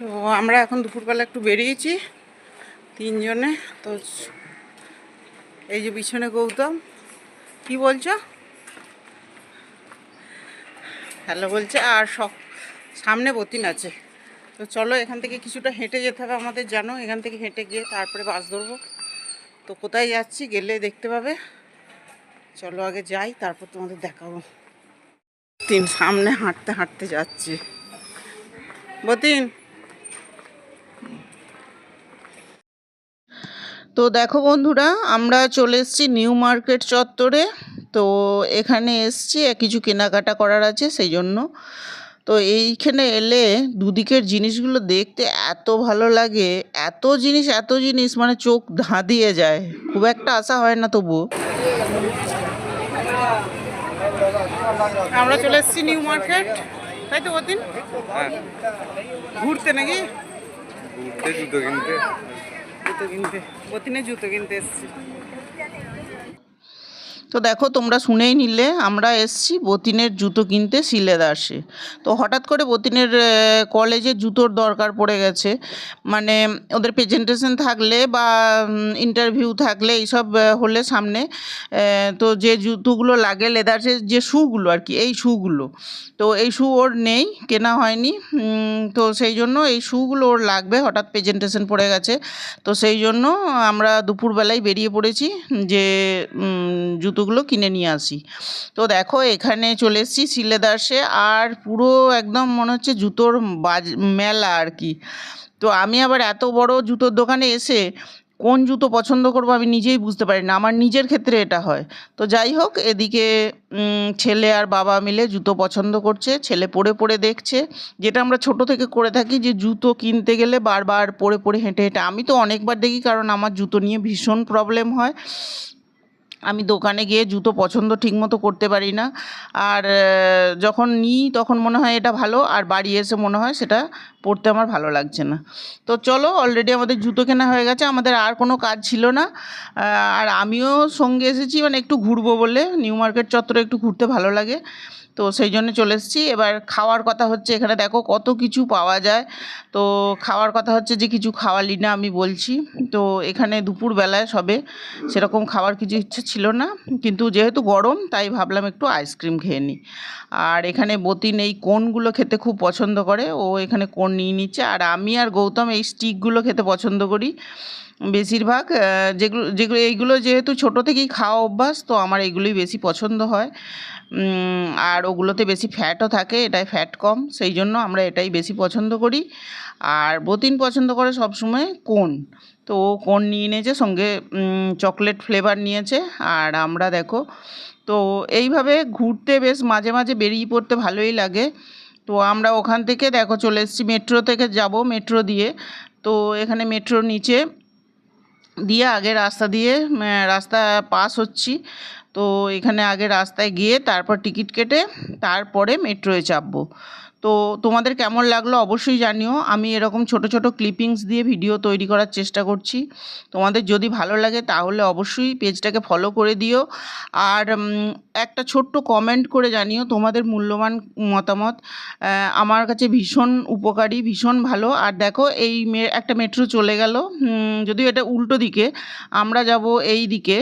তো আমরা এখন দুপুরবেলা একটু বেরিয়েছি তিনজনে। তো এই যে পিছনে গৌতম, কি বলছো? হ্যালো বলছে, আর সব সামনে বতিন আছে। তো চলো এখান থেকে কিছুটা হেঁটে যেতে হবে আমাদের, জানো? এখান থেকে হেঁটে গিয়ে তারপরে বাস ধরবো। তো কোথায় যাচ্ছি গেলে দেখতে পাবে। চলো আগে যাই, তারপর তোমাদের দেখাবো। তিন সামনে হাঁটতে হাঁটতে যাচ্ছি। বতিন তো দেখো বন্ধুরা আমরা চলে এসেছি নিউ মার্কেট চত্বরে। তো এখানে এসছি কিছু কেনাকাটা করার আছে সেই জন্য তো এইখানে এলে দুদিকের জিনিসগুলো দেখতে এত ভালো লাগে এত জিনিস এত জিনিস মানে চোখ ধাঁধিয়ে যায়। খুব একটা আশা হয় না তবুও। আমরা চলে এসেছি নিউ মার্কেট। তাই তো কদিন ঘুরতে নাকি? ঘুরতে জুতো কিনতে। জুতো কিনতে। বতিনে জুতো কিনতে এসেছি। তো দেখো তোমরা শুনেই নিলে আমরা এসছি বতিনের জুতো কিনতে সিলেদাসে তো হঠাৎ করে বতিনের কলেজে জুতোর দরকার পড়ে গেছে। মানে ওদের প্রেজেন্টেশন থাকলে বা ইন্টারভিউ থাকলে এইসব হলে সামনে তো যে জুতোগুলো লাগে লেদার্সের যে শ্যুগুলো আর কি এই শ্যুগুলো তো এই শ্যু ওর নেই কেনা হয়নি তো সেই জন্য এই শ্যুগুলো ওর লাগবে হঠাৎ প্রেজেন্টেশন পড়ে গেছে। তো সেই জন্য আমরা দুপুরবেলায় বেরিয়ে পড়েছি যে উম, জুতোগুলো কিনে নিয়ে আসি। তো দেখো, এখানে চলে এসেছি সিলেদাসে আর পুরো একদম মনে হচ্ছে জুতোর বাজ, মেলা আর কি। তো আমি আবার এত বড় জুতোর দোকানে এসে কোন জুতো পছন্দ করব আমি নিজেই বুঝতে পারি না, আমার নিজের ক্ষেত্রে এটা হয়। তো যাই হোক, এদিকে ছেলে আর বাবা মিলে জুতো পছন্দ করছে, ছেলে পরে পরে দেখছে। যেটা আমরা ছোট থেকে করে থাকি যে জুতো কিনতে গেলে বারবার পরে পরে হেঁটে হেঁটে, আমি তো অনেকবার দেখি কারণ আমার জুতো নিয়ে ভীষণ প্রবলেম হয়। আমি দোকানে গিয়ে জুতো পছন্দ ঠিকমতো করতে পারি না। আর যখন নিই তখন মনে হয় এটা ভালো, আর বাড়ি এসে মনে হয় সেটা পড়তে আমার ভালো লাগছে না। তো চলো অলরেডি আমাদের জুতো কেনা হয়ে গেছে, আমাদের আর কোনো কাজ ছিল না। আর আমিও সঙ্গে এসেছি মানে একটু ঘুরবো বলে, নিউ মার্কেট চত্বরে একটু ঘুরতে ভালো লাগে। তো সেই জন্য চলে এসেছি। এবার খাওয়ার কথা হচ্ছে এখানে দেখো কত কিছু পাওয়া যায়। তো খাওয়ার কথা হচ্ছে যে কিছু খাওয়ালি না আমি বলছি। তো এখানে দুপুরবেলায় সবে সেরকম খাওয়ার কিছু ইচ্ছে ছিল না। কিন্তু যেহেতু গরম, তাই ভাবলাম একটু আইসক্রিম খেয়ে নিই। আর এখানে বতিন এই কোনগুলো খেতে খুব পছন্দ করে, ও এখানে কোন নিয়ে নিচ্ছে। আর আমি আর গৌতম এই স্টিকগুলো খেতে পছন্দ করি। বেশিরভাগ যেগুলো যেগুলো, এইগুলো যেহেতু ছোটো থেকেই খাওয়া অভ্যাস, তো আমার এইগুলোই বেশি পছন্দ হয়। আর ওগুলোতে বেশি ফ্যাটও থাকে, এটাই ফ্যাট কম, সেই জন্য আমরা এটাই বেশি পছন্দ করি। আর বতিন পছন্দ করে সবসময় কোন। তো ও কোন নিয়ে নিয়েছে সঙ্গে চকলেট ফ্লেভার নিয়েছে। আর আমরা দেখো, তো এইভাবে ঘুরতে বেশ মাঝে মাঝে বেরিয়ে পড়তে ভালোই লাগে। তো আমরা ওখান থেকে দেখো, চলে এসেছি, মেট্রো থেকে যাব, মেট্রো দিয়ে। তো এখানে মেট্রোর নিচে দিয়ে আগে রাস্তা দিয়ে রাস্তা পাস হচ্ছি। তো এখানে আগে রাস্তায় গিয়ে তারপর টিকিট কেটে তারপরে মেট্রোয় চাপবো। তো তোমাদের কেমন লাগল অবশ্যই জানিও। আমি এরকম ছোট ছোট ক্লিপিংস দিয়ে ভিডিও তৈরি করার চেষ্টা করছি। তোমাদের যদি ভালো লাগে তাহলে অবশ্যই পেজটাকে ফলো করে দিও। আর একটা ছোট্ট কমেন্ট করে জানিও তোমাদের মূল্যবান মতামত। আমার কাছে ভীষণ উপকারী, ভীষণ ভালো। আর দেখো এই একটা মেট্রো চলে গেল। যদিও এটা উল্টো দিকে, আমরা যাব এই দিকে।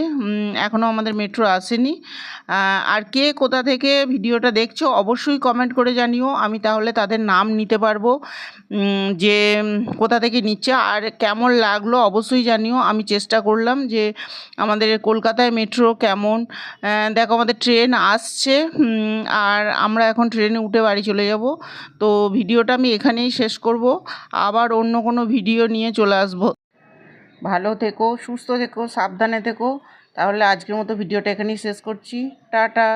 এখনও আমাদের মেট্রো আসেনি। আর কে কোথা থেকে ভিডিওটা দেখছ অবশ্যই কমেন্ট করে জানিও। আমি তাহলে তাদের নাম নিতে পারব। যে কোথা থেকে নিচ্ছে আর কেমন লাগল অবশ্যই জানিও। আমি চেষ্টা করলাম যে আমাদের কলকাতায় মেট্রো কেমন। দেখো আমাদের ট্রেন আসছে আর আমরা এখন ট্রেনে উঠে বাড়ি চলে যাব। তো ভিডিওটা আমি এখানেই শেষ করব। আবার অন্য কোনো ভিডিও নিয়ে চলে আসব। ভালো থেকো, সুস্থ থেকো, সাবধানে থেকো। তাহলে আজকের মতো ভিডিওটা এখানেই শেষ করছি। টাটা।